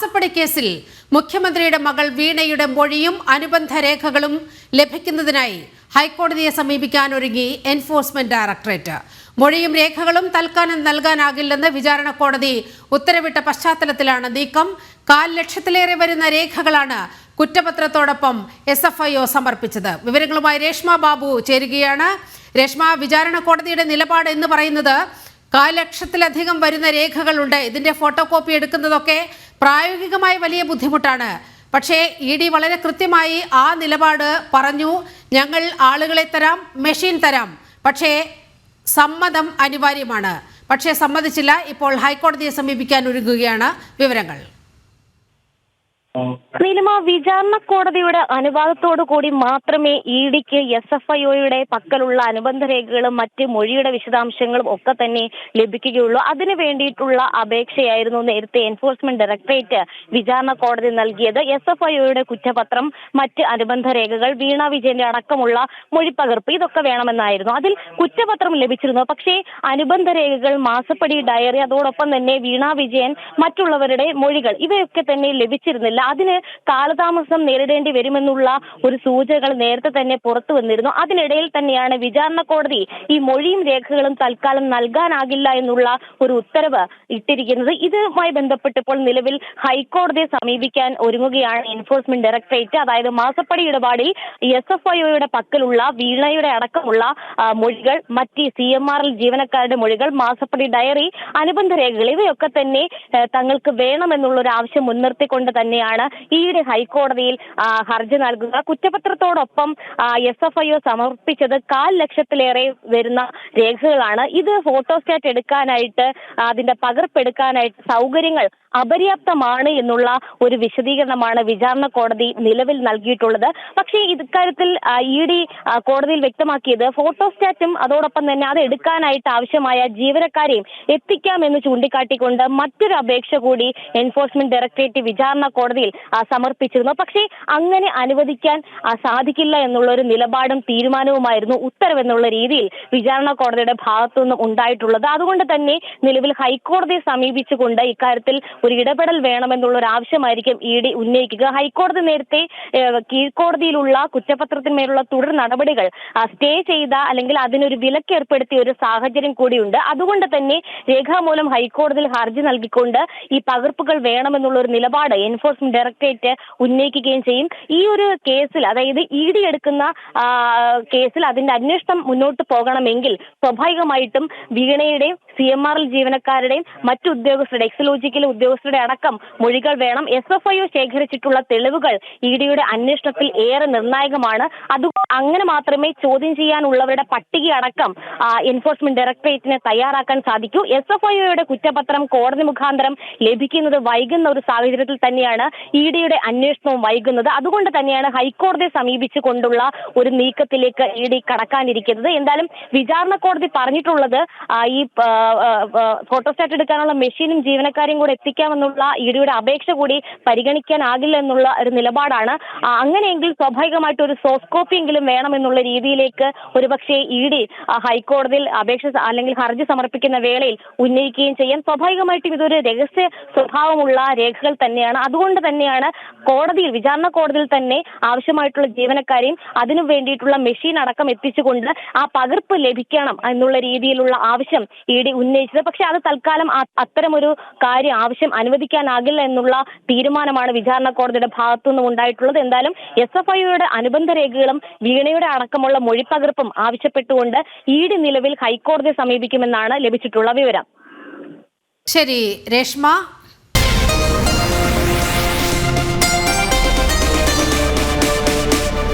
മാസപ്പടി കേസിൽ മുഖ്യമന്ത്രിയുടെ മകൾ വീണയുടെ മൊഴിയും അനുബന്ധ രേഖകളും ലഭിക്കുന്നതിനായി ഹൈക്കോടതിയെ സമീപിക്കാൻ ഒരുങ്ങി എൻഫോഴ്സ്മെന്റ് ഡയറക്ടറേറ്റ്. മൊഴിയും രേഖകളും തൽക്കാലം നൽകാനാകില്ലെന്ന് വിചാരണ കോടതി ഉത്തരവിട്ട പശ്ചാത്തലത്തിലാണ് നീക്കം. കാൽ ലക്ഷത്തിലേറെ വരുന്ന രേഖകളാണ് കുറ്റപത്രത്തോടൊപ്പം എസ് എഫ് ഐ ഒ സമർപ്പിച്ചത്. വിവരങ്ങളുമായി രേഷ്മ ബാബു ചേരുകയാണ്. രേഷ്മ വിചാരണ കോടതിയുടെ നിലപാട് എന്ന് പറയുന്നത് കാൽ ലക്ഷത്തിലധികം വരുന്ന രേഖകളുണ്ട്. ഇതിന്റെ ഫോട്ടോ കോപ്പി എടുക്കുന്നതൊക്കെ പ്രായോഗികമായി വലിയ ബുദ്ധിമുട്ടാണ്. പക്ഷേ ഇ ഡി വളരെ കൃത്യമായി ആ നിലപാട് പറഞ്ഞു. ഞങ്ങൾ ആളുകളെ തരാം മെഷീൻ തരാം. പക്ഷേ സമ്മതം അനിവാര്യമാണ്. പക്ഷേ സമ്മതിച്ചില്ല. ഇപ്പോൾ ഹൈക്കോടതിയെ സമീപിക്കാൻ ഒരുങ്ങുകയാണ് വിവരങ്ങൾ. നീലിമ വിചാരണ കോടതിയുടെ അനുവാദത്തോടു കൂടി മാത്രമേ ഇ ഡിക്ക് എസ് എഫ് ഐ ഒയുടെ പക്കലുള്ള അനുബന്ധ രേഖകളും മറ്റ് മൊഴിയുടെ വിശദാംശങ്ങളും ഒക്കെ തന്നെ ലഭിക്കുകയുള്ളൂ. അതിനു വേണ്ടിയിട്ടുള്ള അപേക്ഷയായിരുന്നു നേരത്തെ എൻഫോഴ്സ്മെന്റ് ഡയറക്ടറേറ്റ് വിചാരണ കോടതി നൽകിയത്. എസ് എഫ് ഐ ഒയുടെ കുറ്റപത്രം മറ്റ് അനുബന്ധ രേഖകൾ വീണ വിജയന്റെ അടക്കമുള്ള മൊഴിപ്പകർപ്പ് ഇതൊക്കെ വേണമെന്നായിരുന്നു. അതിൽ കുറ്റപത്രം ലഭിച്ചിരുന്നു. പക്ഷേ അനുബന്ധ രേഖകൾ മാസപ്പടി ഡയറി അതോടൊപ്പം തന്നെ വീണ വിജയൻ മറ്റുള്ളവരുടെ മൊഴികൾ ഇവയൊക്കെ തന്നെ ലഭിച്ചിരുന്നില്ല. അതിന് കാലതാമസം നേരിടേണ്ടി വരുമെന്നുള്ള ഒരു സൂചനകൾ നേരത്തെ തന്നെ പുറത്തു വന്നിരുന്നു. അതിനിടയിൽ തന്നെയാണ് വിചാരണ കോടതി ഈ മൊഴിയും രേഖകളും തൽക്കാലം നൽകാനാകില്ല എന്നുള്ള ഒരു ഉത്തരവ് ഇട്ടിരിക്കുന്നത്. ഇതുമായി ബന്ധപ്പെട്ടപ്പോൾ നിലവിൽ ഹൈക്കോടതിയെ സമീപിക്കാൻ ഒരുങ്ങുകയാണ് എൻഫോഴ്സ്മെന്റ് ഡയറക്ടറേറ്റ് അതായത് മാസപ്പടി ഇടപാടിൽ എസ് എഫ് ഐഒയുടെ പക്കലുള്ള വീണയുടെ അടക്കമുള്ള മൊഴികൾ മറ്റ് സി എം ആർ എൽ ജീവനക്കാരുടെ മൊഴികൾ മാസപ്പടി ഡയറി അനുബന്ധ രേഖകൾ ഇവയൊക്കെ തന്നെ തങ്ങൾക്ക് വേണമെന്നുള്ള ഒരു ആവശ്യം മുൻനിർത്തിക്കൊണ്ട് തന്നെയാണ് ഈയിടെ ഹൈക്കോടതിയിൽ ഹർജി നൽകുക കുറ്റപത്രത്തോടൊപ്പം എസ് എഫ് ഐ ഒ സമർപ്പിച്ചത് കാൽ ലക്ഷത്തിലേറെ വരുന്ന രേഖകളാണ്. ഇത് ഫോട്ടോസ്റ്റാറ്റ് എടുക്കാനായിട്ട് അതിന്റെ പകർപ്പെടുക്കാനായിട്ട് സൗകര്യങ്ങൾ അപര്യാപ്തമാണ് എന്നുള്ള ഒരു വിശദീകരണമാണ് വിചാരണ കോടതി നിലവിൽ നൽകിയിട്ടുള്ളത്. പക്ഷേ ഇക്കാര്യത്തിൽ ഇ ഡി കോടതിയിൽ വ്യക്തമാക്കിയത് ഫോട്ടോസ്റ്റാറ്റും അതോടൊപ്പം തന്നെ അത് എടുക്കാനായിട്ട് ആവശ്യമായ ജീവനക്കാരെയും എത്തിക്കാമെന്ന് ചൂണ്ടിക്കാട്ടിക്കൊണ്ട് മറ്റൊരു അപേക്ഷ കൂടി എൻഫോഴ്സ്മെന്റ് ഡയറക്ടറേറ്റ് വിചാരണ കോടതിയിൽ സമർപ്പിച്ചിരുന്നു. പക്ഷേ അങ്ങനെ അനുവദിക്കാൻ സാധിക്കില്ല എന്നുള്ള ഒരു നിലപാടും തീരുമാനവുമായിരുന്നു ഉത്തരവെന്നുള്ള രീതിയിൽ വിചാരണ കോടതിയുടെ ഭാഗത്തുനിന്ന് ഉണ്ടായിട്ടുള്ളത്. അതുകൊണ്ട് തന്നെ നിലവിൽ ഹൈക്കോടതിയെ സമീപിച്ചുകൊണ്ട് ഇക്കാര്യത്തിൽ ഒരു ഇടപെടൽ വേണമെന്നുള്ള ഒരു ആവശ്യമായിരിക്കും ഇ ഡി ഉന്നയിക്കുക. ഹൈക്കോടതി നേരത്തെ കീഴ്ക്കോടതിയിലുള്ള കുറ്റപത്രത്തിന്മേലുള്ള തുടർ നടപടികൾ സ്റ്റേ ചെയ്ത അല്ലെങ്കിൽ അതിനൊരു വിലക്ക് ഏർപ്പെടുത്തിയ ഒരു സാഹചര്യം കൂടിയുണ്ട്. അതുകൊണ്ട് തന്നെ രേഖാമൂലം ഹൈക്കോടതിയിൽ ഹർജി നൽകിക്കൊണ്ട് ഈ പകർപ്പുകൾ വേണമെന്നുള്ള ഒരു നിലപാട് എൻഫോഴ്സ്മെന്റ് ഡയറക്ടറേറ്റ് ഉന്നയിക്കുകയും ചെയ്യും. ഈ ഒരു കേസിൽ അതായത് ഇ ഡി എടുക്കുന്ന കേസിൽ അതിന്റെ അന്വേഷണം മുന്നോട്ട് പോകണമെങ്കിൽ സ്വാഭാവികമായിട്ടും വീണയുടെയും സി എം ആർ എൽ ജീവനക്കാരുടെയും മറ്റു ഉദ്യോഗസ്ഥരുടെ എക്സലോജിക്കൽ ഉദ്യോഗസ്ഥരുടെ അടക്കം മൊഴികൾ വേണം. എസ് എഫ് ഐ ഒ ശേഖരിച്ചിട്ടുള്ള തെളിവുകൾ ഇ ഡിയുടെ അന്വേഷണത്തിൽ ഏറെ നിർണായകമാണ്. അത് അങ്ങനെ മാത്രമേ ചോദ്യം ചെയ്യാനുള്ളവരുടെ പട്ടിക അടക്കം എൻഫോഴ്സ്മെന്റ് ഡയറക്ടറേറ്റിന് തയ്യാറാക്കാൻ സാധിക്കൂ. എസ് എഫ് ഐ ഒയുടെ കുറ്റപത്രം കോടതി മുഖാന്തരം ലഭിക്കുന്നത് വൈകുന്ന ഒരു സാഹചര്യത്തിൽ തന്നെയാണ് ഇ ഡിയുടെ അന്വേഷണവും വൈകുന്നത്. അതുകൊണ്ട് തന്നെയാണ് ഹൈക്കോടതിയെ സമീപിച്ചുകൊണ്ടുള്ള ഒരു നീക്കത്തിലേക്ക് ഇ ഡി കടക്കാനിരിക്കുന്നത്. എന്തായാലും വിചാരണ കോടതി പറഞ്ഞിട്ടുള്ളത് ഈ ഫോട്ടോസ്റ്റാറ്റ് എടുക്കാനുള്ള മെഷീനും ജീവനക്കാരെയും കൂടെ എത്തിക്കാമെന്നുള്ള ഇടിയുടെ അപേക്ഷ കൂടി പരിഗണിക്കാനാകില്ല എന്നുള്ള ഒരു നിലപാടാണ്. അങ്ങനെയെങ്കിൽ സ്വാഭാവികമായിട്ട് ഒരു സോഫ്റ്റ് കോപ്പിയെങ്കിലും വേണമെന്നുള്ള രീതിയിലേക്ക് ഒരുപക്ഷെ ഇ ഡി ഹൈക്കോടതിയിൽ അപേക്ഷ അല്ലെങ്കിൽ ഹർജി സമർപ്പിക്കുന്ന വേളയിൽ ഉന്നയിക്കുകയും ചെയ്യാം. സ്വാഭാവികമായിട്ടും ഇതൊരു രഹസ്യ സ്വഭാവമുള്ള രേഖകൾ തന്നെയാണ്. അതുകൊണ്ട് തന്നെയാണ് കോടതിയിൽ വിചാരണ കോടതിയിൽ തന്നെ ആവശ്യമായിട്ടുള്ള ജീവനക്കാരെയും അതിനു വേണ്ടിയിട്ടുള്ള മെഷീൻ അടക്കം എത്തിച്ചുകൊണ്ട് ആ പകർപ്പ് ലഭിക്കണം എന്നുള്ള രീതിയിലുള്ള ആവശ്യം ഇ ഉന്നയിച്ചത്. പക്ഷെ അത് തൽക്കാലം അത്തരമൊരു കാര്യം ആവശ്യം അനുവദിക്കാനാകില്ല എന്നുള്ള തീരുമാനമാണ് വിചാരണ കോടതിയുടെ ഭാഗത്തുനിന്നും ഉണ്ടായിട്ടുള്ളത്. എന്തായാലും എസ് എഫ് ഐയുടെ അനുബന്ധ രേഖകളും വീണയുടെ അടക്കമുള്ള മൊഴിപ്പകർപ്പും ആവശ്യപ്പെട്ടുകൊണ്ട് ഈട് നിലവിൽ ഹൈക്കോടതിയെ സമീപിക്കുമെന്നാണ് ലഭിച്ചിട്ടുള്ള വിവരം. ശരി. രേഷ്മ?